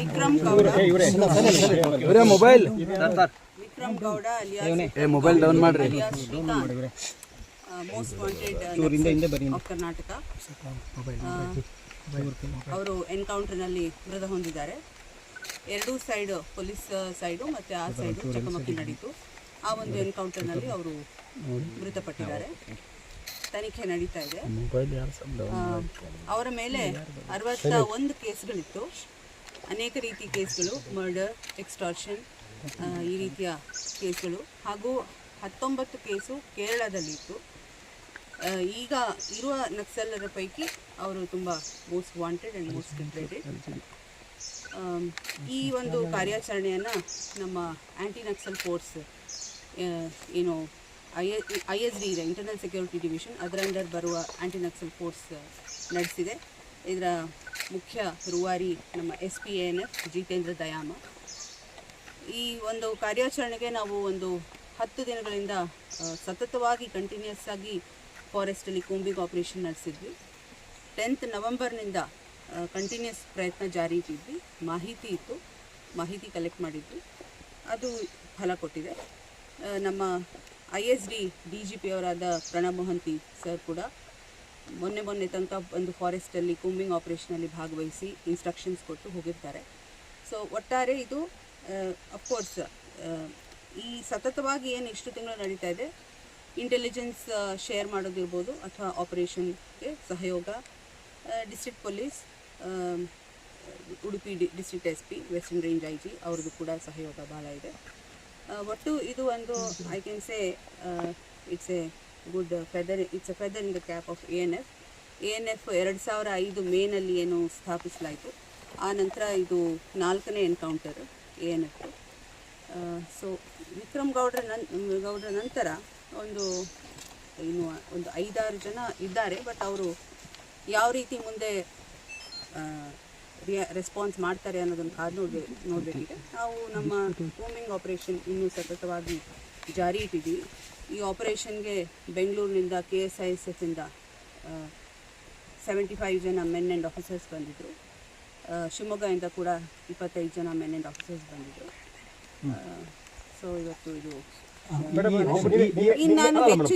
ವಿಕ್ರಮ್ ಗೌಡ. ಇವರೇ mobile. Vikram Gowda alias ಏ mobile down ಮಾಡ್ರಿ. ಮೋಸ್ಟ್ ವಾಂಟೆಡ್ ಆಫ್ ಕರ್ನಾಟಕ ಅವರು ಎನ್ಕೌಂಟರ್ನಲ್ಲಿ ಮೃತ ಹೊಂದಿದ್ದಾರೆ. ಎರಡೂ ಸೈಡ್ ಪೊಲೀಸ್ ಸೈಡು ಮತ್ತು ಆ ಸೈಡು ಚಕಮಕಿ ನಡೀತು. ಆ ಒಂದು ಎನ್ಕೌಂಟರ್ನಲ್ಲಿ ಅವರು ಮೃತಪಟ್ಟಿದ್ದಾರೆ. ತನಿಖೆ ನಡೀತಾ ಇದೆ. ಅವರ ಮೇಲೆ ಅರವತ್ತ ಒಂದು ಕೇಸ್ಗಳಿತ್ತು. ಅನೇಕ ರೀತಿ ಕೇಸ್ಗಳು ಮರ್ಡರ್ ಎಕ್ಸ್ಟಾರ್ಷನ್ ಈ ರೀತಿಯ ಕೇಸ್ಗಳು. ಹಾಗೂ ಹತ್ತೊಂಬತ್ತು ಕೇಸು ಕೇರಳದಲ್ಲಿತ್ತು. ಈಗ ಇರುವ ನಕ್ಸಲರ ಪೈಕಿ ಅವರು ತುಂಬ most wanted and most dreaded ಈ ಒಂದು ಕಾರ್ಯಾಚರಣೆಯನ್ನು ನಮ್ಮ ಆ್ಯಂಟಿ ನಕ್ಸಲ್ ಫೋರ್ಸ್ ಏನು ಐ ಐ ಎಸ್ ಡಿ ಇದೆ ಇಂಟರ್ನಲ್ ಸೆಕ್ಯೂರಿಟಿ ಡಿವಿಷನ್ ಅದರ ಅಂಡರ್ ಬರುವ ಆ್ಯಂಟಿ ನಕ್ಸಲ್ ಫೋರ್ಸ್ ನಡೆಸಿದೆ. ಇದರ ಮುಖ್ಯ ರೂವಾರಿ ನಮ್ಮ S P N F Jitendra Dayama. ಈ ಒಂದು ಕಾರ್ಯಾಚರಣೆಗೆ ನಾವು ಒಂದು ಹತ್ತು ದಿನಗಳಿಂದ ಸತತವಾಗಿ ಕಂಟಿನ್ಯೂಸ್ ಆಗಿ ಫಾರೆಸ್ಟಲ್ಲಿ ಕೂಂಬಿಂಗ್ ಆಪರೇಷನ್ ನಡೆಸಿದ್ವಿ. ಟೆಂತ್ ನವೆಂಬರ್ನಿಂದ ಕಂಟಿನ್ಯೂಸ್ ಪ್ರಯತ್ನ ಜಾರಿ ಇಟ್ಟಿದ್ವಿ ಮಾಹಿತಿ ಇತ್ತು. ಮಾಹಿತಿ ಕಲೆಕ್ಟ್ ಮಾಡಿದ್ವಿ. ಅದು ಫಲ ಕೊಟ್ಟಿದೆ. ನಮ್ಮ I S D D G P ಅವರಾದ Pranab Mohanty sir ಕೂಡ ಮೊನ್ನೆ ಮೊನ್ನೆ ತನಕ ಒಂದು ಫಾರೆಸ್ಟಲ್ಲಿ ಕೂಂಬಿಂಗ್ ಆಪರೇಷನಲ್ಲಿ ಭಾಗವಹಿಸಿ ಇನ್ಸ್ಟ್ರಕ್ಷನ್ಸ್ ಕೊಟ್ಟು ಹೋಗಿರ್ತಾರೆ. ಸೊ ಒಟ್ಟಾರೆ ಇದು ಅಫ್ಕೋರ್ಸ್ ಈ ಸತತವಾಗಿ ಏನು ಇಷ್ಟು ತಿಂಗಳು ನಡೀತಾ ಇದೆ ಇಂಟೆಲಿಜೆನ್ಸ್ ಶೇರ್ ಮಾಡೋದಿರ್ಬೋದು ಅಥವಾ ಆಪರೇಷನ್ಗೆ ಸಹಯೋಗ district police Udupi D district S P western range I G ಅವ್ರದ್ದು ಕೂಡ ಸಹಯೋಗ ಭಾಳ ಇದೆ. ಒಟ್ಟು ಇದು ಒಂದು I can say it's a good feather it's a feather in the cap of A N F A N F ಎರಡು ಸಾವಿರ ಐದು ಮೇನಲ್ಲಿ ಏನು ಸ್ಥಾಪಿಸಲಾಯಿತು. ಆ ನಂತರ ಇದು ನಾಲ್ಕನೇ encounter A N F so Vikram ಗೌಡ್ರ ನನ್, ಗೌಡ್ರ ನಂತರ ಒಂದು ಏನು ಒಂದು ಐದಾರು ಜನ ಇದ್ದಾರೆ ಬಟ್ ಅವರು ಯಾವ ರೀತಿ ಮುಂದೆ ರಿಯ ರೆಸ್ಪಾನ್ಸ್ ಮಾಡ್ತಾರೆ ಅನ್ನೋದನ್ನು ಕಾದು ನೋಡ್ಬೇ, ನೋಡಬೇಕಿದೆ. ನಾವು ನಮ್ಮ ಕೂಮಿಂಗ್ ಆಪರೇಷನ್ ಇನ್ನೂ ಸತತವಾಗಿ ಜಾರಿ ಇಟ್ಟಿದ್ದೀವಿ. ಈ ಆಪರೇಷನ್ಗೆ ಬೆಂಗಳೂರಿನಿಂದ ಕೆ ಎಸ್ ಐ ಎಸ್ ಎಫಿಂದ ಸೆವೆಂಟಿ ಫೈವ್ ಜನ ಮೆನ್ ಆ್ಯಂಡ್ ಆಫೀಸರ್ಸ್ ಬಂದಿದ್ದರು ಶಿವಮೊಗ್ಗದಿಂದ ಕೂಡ ಇಪ್ಪತ್ತೈದು ಜನ ಮೆನ್ ಆ್ಯಂಡ್ ಆಫೀಸರ್ಸ್ ಬಂದಿದ್ದರು ಸೊ ಇವತ್ತು ಇದು ಇನ್ನು ನಾನು ಹೆಚ್ಚು